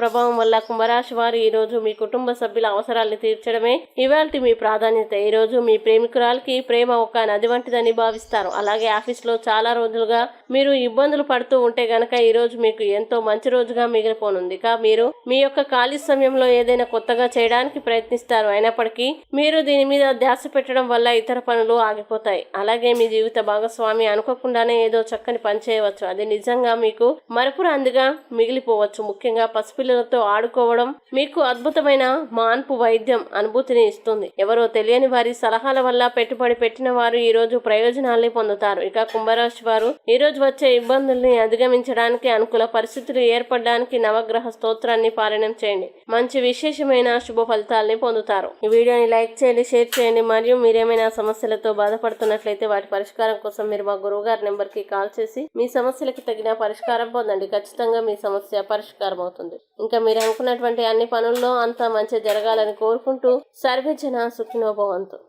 ప్రభావం వల్ల కుంభరాశి వారు ఈ రోజు మీ కుటుంబ సభ్యుల అవసరాలను తీర్చడమే ఇవాల్టి మీ ప్రాధాన్యత. ఈ రోజు మీ ప్రేమికురాలకి ప్రేమ ఒక నది వంటిదని భావిస్తారు. అలాగే ఆఫీస్లో చాలా రోజులుగా మీరు ఇబ్బందులు పడుతూ ఉంటే గనక ఈ రోజు మీకు ఎంతో మంచి రోజుగా మిగిలిపోనుంది. ఇక మీరు మీ యొక్క ఖాళీ సమయంలో ఏదైనా కొత్తగా చేయడానికి ప్రయత్నిస్తారు. అయినప్పటికీ మీరు దీని మీద ధ్యాస పెట్టడం వల్ల ఇతర పనులు ఆగిపోతాయి. అలాగే మీ జీవిత భాగస్వామి అనుకోకుండానే ఏదో చక్కని పని చేయవచ్చు. అది నిజంగా మీకు మరపురాందిగా మిగిలిపోవచ్చు. ముఖ్యంగా పసుపు పిల్లలతో ఆడుకోవడం మీకు అద్భుతమైన మాన్పు వైద్యం అనుభూతిని ఇస్తుంది. ఎవరో తెలియని వారి సలహాల వల్ల పెట్టుబడి పెట్టిన వారు ఈ రోజు ప్రయోజనాల్ని పొందుతారు. ఇక కుంభరాశి వారు ఈ రోజు వచ్చే ఇబ్బందుల్ని అధిగమించడానికి అనుకూల పరిస్థితులు ఏర్పడడానికి నవగ్రహ స్తోత్రాన్ని పారాయణం చేయండి. మంచి విశేషమైన శుభ ఫలితాల్ని పొందుతారు. ఈ వీడియోని లైక్ చేయండి షేర్ చేయండి. మరియు మీరేమైనా సమస్యలతో బాధపడుతున్నట్లయితే వాటి పరిష్కారం కోసం మీరు మా గురువు గారి నెంబర్కి కాల్ చేసి మీ సమస్యలకు తగిన పరిష్కారం పొందండి. ఖచ్చితంగా మీ సమస్య పరిష్కారం అవుతుంది ఇంకా మీరు అనుకున్నటువంటి అన్ని పనుల్లో అంత మంచి జరగాలని కోరుకుంటూ సర్వజన సుఖినోభవంతు.